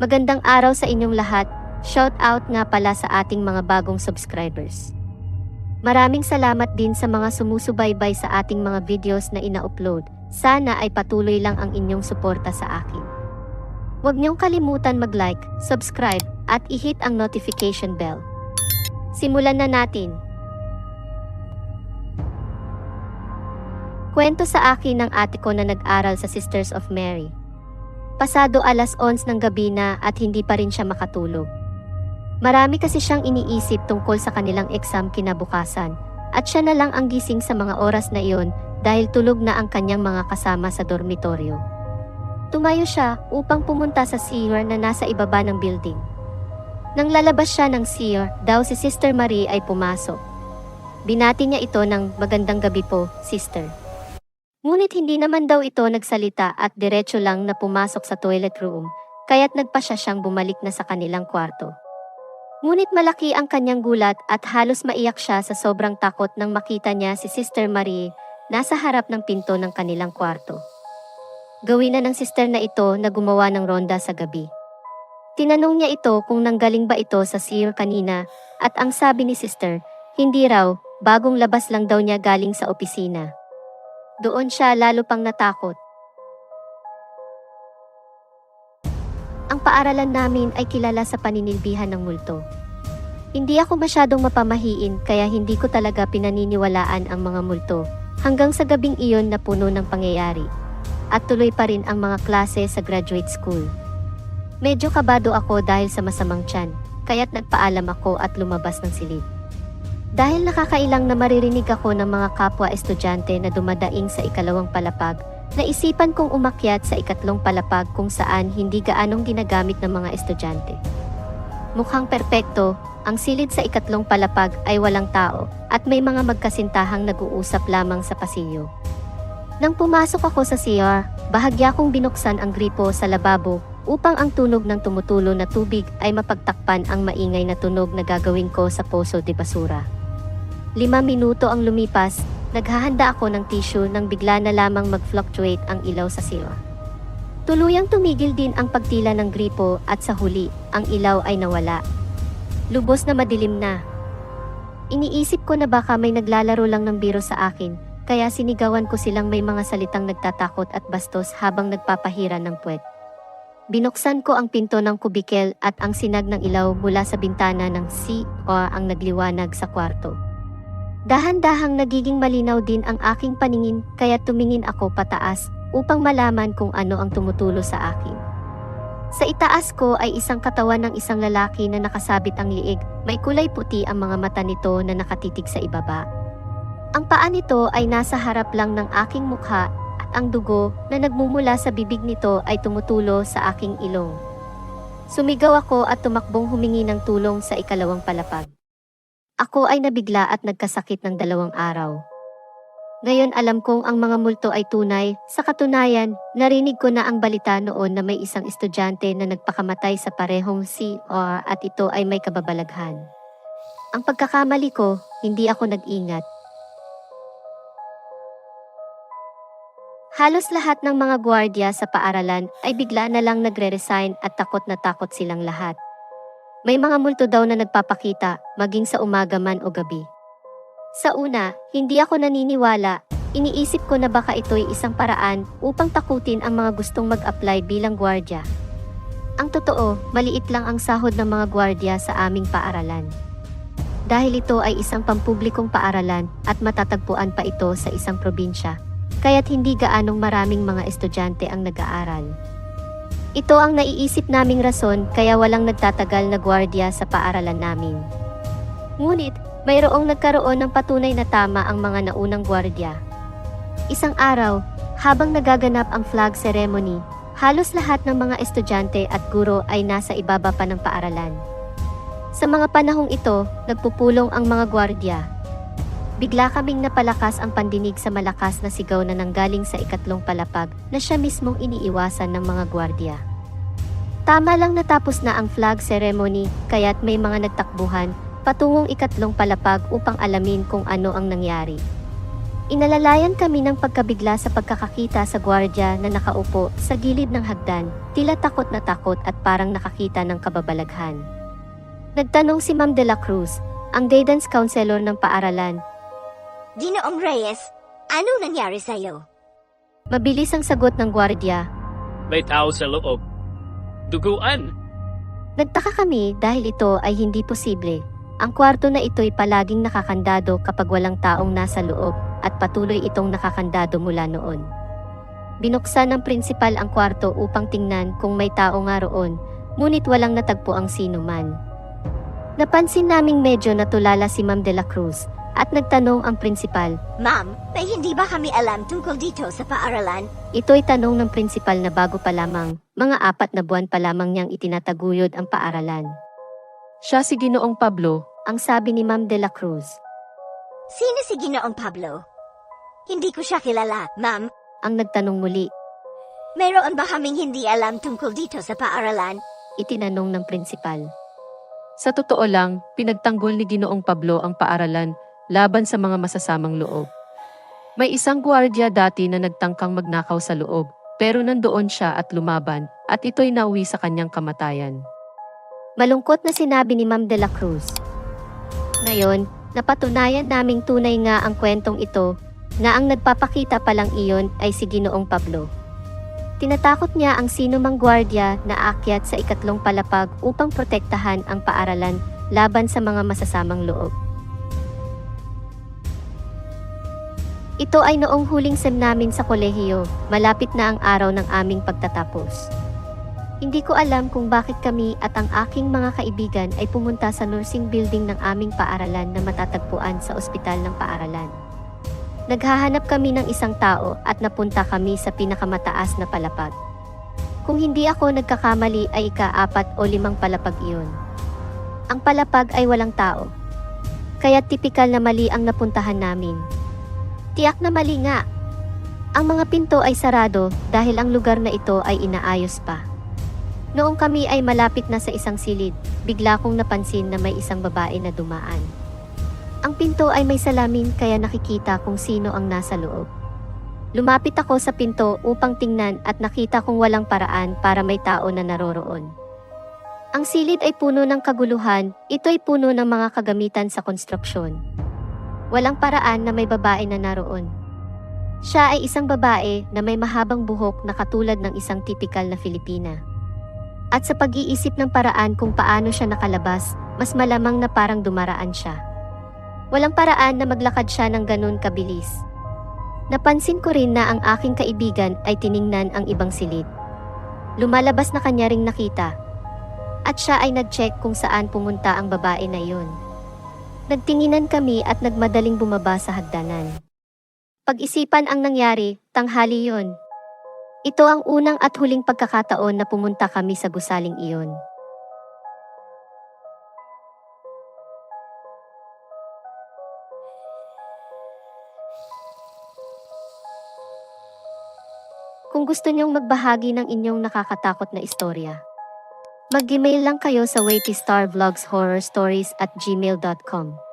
Magandang araw sa inyong lahat. Shout out nga pala sa ating mga bagong subscribers. Maraming salamat din sa mga sumusubaybay sa ating mga videos na ina-upload. Sana ay patuloy lang ang inyong suporta sa akin. Huwag niyong kalimutan mag-like, subscribe, at i-hit ang notification bell. Simulan na natin. Kwento sa akin ng ate ko na nag-aral sa Sisters of Mary. Pasado alas 11 ng gabi na at hindi pa rin siya makatulog. Marami kasi siyang iniisip tungkol sa kanilang exam kinabukasan at siya na lang ang gising sa mga oras na iyon dahil tulog na ang kanyang mga kasama sa dormitoryo. Tumayo siya upang pumunta sa CR na nasa ibaba ng building. Nang lalabas siya ng CR, daw si Sister Marie ay pumasok. Binati niya ito ng magandang gabi po, sister. Ngunit hindi naman daw ito nagsalita at diretso lang na pumasok sa toilet room, kaya't nagpa siya siyang bumalik na sa kanilang kwarto. Ngunit malaki ang kanyang gulat at halos maiyak siya sa sobrang takot nang makita niya si Sister Marie nasa harap ng pinto ng kanilang kwarto. Gawin na ng sister na ito na gumawa ng ronda sa gabi. Tinanong niya ito kung nanggaling ba ito sa CR kanina at ang sabi ni sister, hindi raw, bagong labas lang daw niya galing sa opisina. Doon siya lalo pang natakot. Ang paaralan namin ay kilala sa paninilbihan ng multo. Hindi ako masyadong mapamahiin kaya hindi ko talaga pinaniniwalaan ang mga multo hanggang sa gabing iyon na puno ng pangyayari. At tuloy pa rin ang mga klase sa graduate school. Medyo kabado ako dahil sa masamang tiyan, kaya't nagpaalam ako at lumabas ng silid. Dahil nakakailang na maririnig ako ng mga kapwa estudyante na dumadaing sa ikalawang palapag, naisipan kong umakyat sa ikatlong palapag kung saan hindi gaanong ginagamit ng mga estudyante. Mukhang perpekto, ang silid sa ikatlong palapag ay walang tao at may mga magkasintahang nag-uusap lamang sa pasilyo. Nang pumasok ako sa CR, bahagya kong binuksan ang gripo sa lababo upang ang tunog ng tumutulo na tubig ay mapagtakpan ang maingay na tunog na gagawin ko sa poso de basura. Lima minuto ang lumipas, naghahanda ako ng tissue nang bigla na lamang mag-fluctuate ang ilaw sa CR. Tuluyang tumigil din ang pagtila ng gripo at sa huli, ang ilaw ay nawala. Lubos na madilim na. Iniisip ko na baka may naglalaro lang ng biro sa akin, kaya sinigawan ko silang may mga salitang nagtatakot at bastos habang nagpapahira ng puwet. Binuksan ko ang pinto ng kubikel at ang sinag ng ilaw mula sa bintana ng CR ang nagliwanag sa kwarto. Dahan-dahang nagiging malinaw din ang aking paningin kaya tumingin ako pataas upang malaman kung ano ang tumutulo sa akin. Sa itaas ko ay isang katawan ng isang lalaki na nakasabit ang liig, may kulay puti ang mga mata nito na nakatitig sa ibaba. Ang paa nito ay nasa harap lang ng aking mukha at ang dugo na nagmumula sa bibig nito ay tumutulo sa aking ilong. Sumigaw ako at tumakbong humingi ng tulong sa ikalawang palapag. Ako ay nabigla at nagkasakit ng dalawang araw. Ngayon alam kong ang mga multo ay tunay, sa katunayan, narinig ko na ang balita noon na may isang estudyante na nagpakamatay sa parehong CR at ito ay may kababalaghan. Ang pagkakamali ko, hindi ako nag-ingat. Halos lahat ng mga gwardiya sa paaralan ay bigla na lang nagre-resign at takot na takot silang lahat. May mga multo daw na nagpapakita, maging sa umaga man o gabi. Sa una, hindi ako naniniwala, iniisip ko na baka ito'y isang paraan upang takutin ang mga gustong mag-apply bilang gwardya. Ang totoo, maliit lang ang sahod ng mga gwardya sa aming paaralan. Dahil ito ay isang pampublikong paaralan at matatagpuan pa ito sa isang probinsya, kaya't hindi gaanong maraming mga estudyante ang nag-aaral. Ito ang naiisip naming rason kaya walang nagtatagal na gwardiya sa paaralan namin. Ngunit, mayroong nagkaroon ng patunay na tama ang mga naunang gwardiya. Isang araw, habang nagaganap ang flag ceremony, halos lahat ng mga estudyante at guro ay nasa ibaba pa ng paaralan. Sa mga panahong ito, nagpupulong ang mga gwardiya. Bigla kaming napalakas ang pandinig sa malakas na sigaw na nanggaling sa ikatlong palapag na siya mismong iniiwasan ng mga gwardiya. Tama lang natapos na ang flag ceremony kaya't may mga nagtakbuhan patungong ikatlong palapag upang alamin kung ano ang nangyari. Inalalayan kami ng pagkabigla sa pagkakakita sa gwardya na nakaupo sa gilid ng hagdan, tila takot na takot at parang nakakita ng kababalaghan. Nagtanong si Ma'am de la Cruz, ang guidance counselor ng paaralan. Ginoong Reyes, ano nangyari sa'yo? Mabilis ang sagot ng gwardya. May tao sa loob. Duguan. Nagtaka kami dahil ito ay hindi posible. Ang kwarto na ito'y palaging nakakandado kapag walang taong nasa loob at patuloy itong nakakandado mula noon. Binuksan ng prinsipal ang kwarto upang tingnan kung may tao nga roon, ngunit walang natagpo ang sino man. Napansin naming medyo natulala si Ma'am de la Cruz at nagtanong ang prinsipal. Ma'am, may hindi ba kami alam tungkol dito sa paaralan? Ito'y tanong ng prinsipal na bago pa lamang, mga apat na buwan pa lamang niyang itinataguyod ang paaralan. Siya si Ginoong Pablo, Ang sabi ni Ma'am de la Cruz. Sino si Ginoong Pablo? Hindi ko siya kilala, ma'am. Ang nagtanong muli, Mayroon ba kaming hindi alam tungkol dito sa paaralan? itinanong ng prinsipal. Sa totoo lang, pinagtanggol ni Ginoong Pablo ang paaralan laban sa mga masasamang loob. May isang gwardiya dati na nagtangkang magnakaw sa loob, pero nandoon siya at lumaban, at ito'y nauwi sa kanyang kamatayan. Malungkot na sinabi ni Ma'am de la Cruz. Ngayon, napatunayan naming tunay nga ang kwentong ito na ang nagpapakita palang iyon ay si Ginoong Pablo. Tinatakot niya ang sino mang gwardya na aakyat sa ikatlong palapag upang protektahan ang paaralan laban sa mga masasamang loob. Ito ay noong huling sem namin sa kolehiyo, malapit na ang araw ng aming pagtatapos. Hindi ko alam kung bakit kami at ang aking mga kaibigan ay pumunta sa nursing building ng aming paaralan na matatagpuan sa ospital ng paaralan. Naghahanap kami ng isang tao at napunta kami sa pinakamataas na palapag. Kung hindi ako nagkakamali ay ika-apat o limang palapag iyon. Ang palapag ay walang tao. Kaya tipikal na mali ang napuntahan namin. Tiyak na mali nga. Ang mga pinto ay sarado dahil ang lugar na ito ay inaayos pa. Noong kami ay malapit na sa isang silid, bigla kong napansin na may isang babae na dumaan. Ang pinto ay may salamin kaya nakikita kung sino ang nasa loob. Lumapit ako sa pinto upang tingnan at nakita kong walang paraan para may tao na naroroon. Ang silid ay puno ng kaguluhan, ito ay puno ng mga kagamitan sa konstruksyon. Walang paraan na may babae na naroon. Siya ay isang babae na may mahabang buhok na katulad ng isang tipikal na Filipina. At sa pag-iisip ng paraan kung paano siya nakalabas, mas malamang na parang dumaraan siya. Walang paraan na maglakad siya ng ganun kabilis. Napansin ko rin na ang aking kaibigan ay tiningnan ang ibang silid. Lumalabas na kanya ring nakita. At siya ay nag-check kung saan pumunta ang babae na iyon. Nagtinginan kami at nagmadaling bumaba sa hagdanan. Pag-isipan ang nangyari, tanghali yon. Ito ang unang at huling pagkakataon na pumunta kami sa gusaling iyon. Kung gusto niyong magbahagi ng inyong nakakatakot na istorya, mag-email lang kayo sa waitistarvlogshorrorstories at gmail.com.